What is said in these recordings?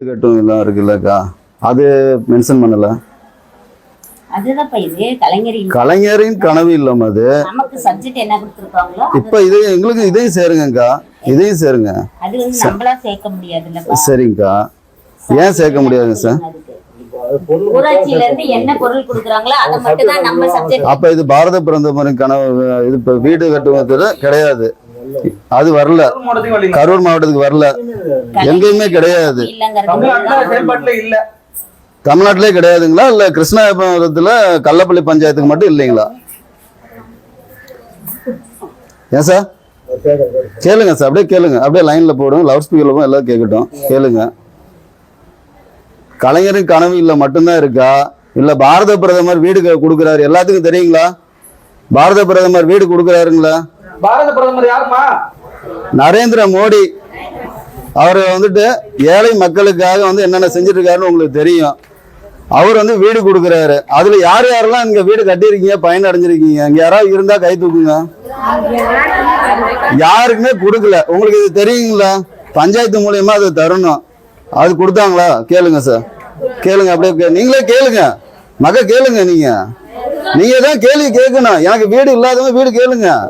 கட்டும் எல்லாம் இருக்குல்லக்கா அது மென்ஷன் பண்ணல. கலைஞரின் கனவு இல்லம் அது. இப்ப இது எங்களுக்கு இதையும் சேருங்கக்கா. இதையும் சேருங்க. சரிங்கக்கா. ஏன் சேர்க்க முடியாதுங்க சார்? அப்ப இது பாரத பிரதமரின் கனவு இது வீடு கட்டுவது கிடையாது. அது வரல. கரூர் மாவட்டத்துக்கு வரல. எங்கேயுமே கிடையாது. தமிழ்நாட்டுல கிடையாதுங்களா? இல்ல கிருஷ்ணாபுரத்துல கள்ளப்பள்ளி பஞ்சாயத்துக்கு மட்டும் இல்லைங்களா? ஏன் சார்? கேளுங்க சார் அப்படியே கேளுங்க. அப்படியே லைன்ல போடும் லவுட் ஸ்பீக்கர்ல போகும் எல்லாம் கேட்கட்டும். கேளுங்க. கலைஞரின் கனவு இல்ல மட்டும்தான் இருக்கா? இல்ல பாரத பிரதமர் வீடு கொடுக்குறாரு. எல்லாத்துக்கும் தெரியுங்களா? பாரத பிரதமர் வீடு கொடுக்குறாருங்களா? பாரத பிரதமர் யாருமா? நரேந்திர மோடி. அவர் வந்துட்டு ஏழை மக்களுக்காக வந்து என்னென்ன செஞ்சுட்டு இருக்காருன்னு உங்களுக்கு தெரியும். அவர் வந்து வீடு கொடுக்குறாரு. அதுல யார் யாரெல்லாம் இங்க வீடு கட்டியிருக்கீங்க பயன் அடைஞ்சிருக்கீங்க? இங்க யாராவது இருந்தா கை தூக்குங்க. யாருக்குமே கொடுக்கல. உங்களுக்கு இது தெரியுங்களா? பஞ்சாயத்து மூலியமா அது தரணும். அது கொடுத்தாங்களா? கேளுங்க சார். கேளுங்க அப்படியே கே- நீங்களே கேளுங்க. மக கேளுங்க நீங்க. நீங்க தான் கேள்வி கேட்கணும். எனக்கு வீடு இல்லாதவங்க வீடு கேளுங்க.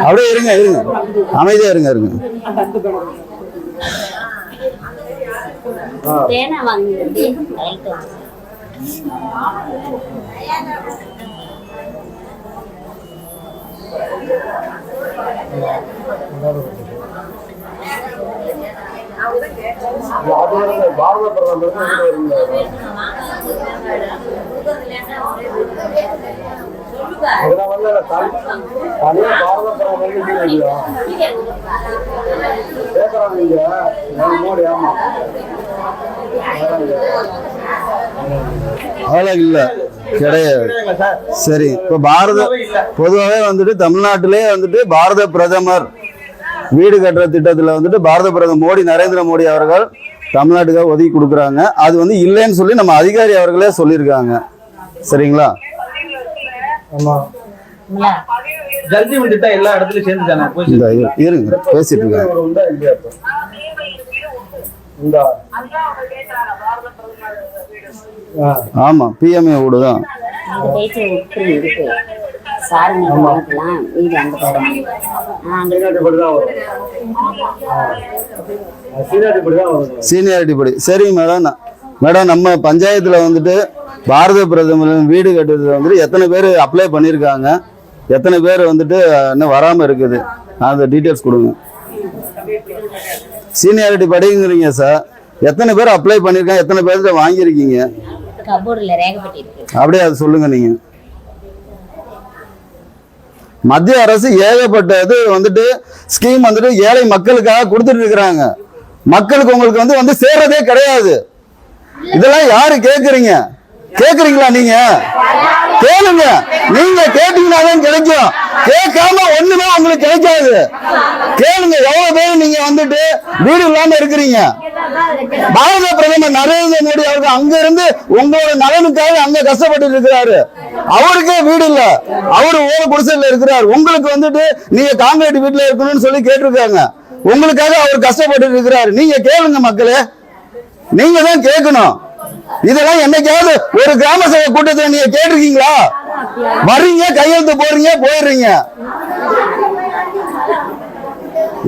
அப்படியே இருங்க இருங்க. அமைதியா இருங்க இருங்க. பாரத பிரதமர் அதெல்லாம் இல்ல கிடையாது. சரி இப்போ பாரத பொதுவாகவே வந்துட்டு தமிழ்நாட்டிலே வந்துட்டு பாரத பிரதமர் வீடு கட்டுற திட்டத்துல வந்துட்டு பாரத பிரதமர் மோடி நரேந்திர மோடி அவர்கள் தமிழ்நாட்டுக்காக ஒதுக்கி கொடுக்குறாங்க. அது வந்து இல்லைன்னு சொல்லி நம்ம அதிகாரி அவர்களே சொல்லியிருக்காங்க. சரிங்களா? இருங்க பேசிட்டு இருக்காங்க. ஆமா பிஎம்ஏ வீடு தான். சாருங்க வீடு நாங்கள் சீனியாரிட்டி படி சரிங்க மேடம். மேடம் நம்ம பஞ்சாயத்துல வந்துட்டு பாரத பிரதமர் வீடு கட்டுறதுல வந்துட்டு எத்தனை பேர் அப்ளை பண்ணியிருக்காங்க? எத்தனை பேர் வந்துட்டு இன்னும் வராம இருக்குது? அந்த டீட்டெயில்ஸ் கொடுங்க. சீனியாரிட்டி படிங்கிறீங்க சார் எத்தனை பேர் அப்ளை பண்ணியிருக்காங்க? எத்தனை பேர்கிட்ட வாங்கியிருக்கீங்க? அப்படியே அதை சொல்லுங்க நீங்க. மத்திய அரசு ஏகப்பட்ட இது வந்துட்டு ஸ்கீம் வந்துட்டு ஏழை மக்களுக்காக கொடுத்துட்டு இருக்கிறாங்க. மக்களுக்கு உங்களுக்கு வந்து வந்து சேர்றதே கிடையாது. இதெல்லாம் யாரு கேக்குறீங்க? கேக்குறீங்களா நீங்க? கேளுங்க. நீங்க கே கிடைக்கும் கேட்காம ஒண்ணுமே உங்களுக்கு கிடைக்காது. கேளுங்க எவ்வளவு பேர் நீங்க வந்துட்டு வீடு இல்லாம இருக்கிறீங்க. பாரத பிரதமர் நரேந்திர மோடி அவர்கள் அங்க இருந்து உங்களோட நலனுக்காக அங்க கஷ்டப்பட்டு இருக்கிறாரு. அவருக்கே வீடு இல்ல. அவரு ஓர குடிசையில இருக்கிறார். உங்களுக்கு வந்துட்டு நீங்க காங்கிரீட் வீட்டுல இருக்கணும்னு சொல்லி கேட்டிருக்காங்க. உங்களுக்காக அவர் கஷ்டப்பட்டு இருக்கிறாரு. நீங்க கேளுங்க மக்களே. நீங்க தான் கேட்கணும். இதெல்லாம் என்னைக்காவது ஒரு கிராம சபை கூட்டத்தை நீங்க கேட்டிருக்கீங்களா? வர்றீங்க கையெழுத்து போடுறீங்க போயிடுறீங்க.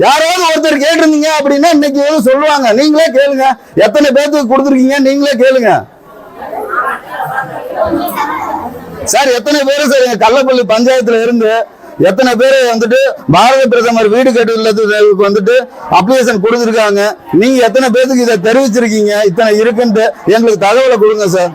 யாராவது ஒருத்தர் கேட்டிருந்தீங்க அப்படின்னா இன்னைக்கு எதுவும் சொல்லுவாங்க. நீங்களே கேளுங்க. எத்தனை பேர்த்துக்கு கொடுத்துருக்கீங்க நீங்களே கேளுங்க. சார் எத்தனை பேர் சார் எங்க கள்ளப்பள்ளி பஞ்சாயத்துல இருந்து எத்தனை பேர் வந்துட்டு பாரத பிரதமர் வீடு கட்டுறதுக்கு வந்துட்டு அப்ளிகேஷன் கொடுத்துருக்காங்க. நீங்க எத்தனை பேர்த்துக்கு இதை தெரிவிச்சிருக்கீங்க இத்தனை இருக்குன்ட்டு எங்களுக்கு தகவலை கொடுங்க சார்.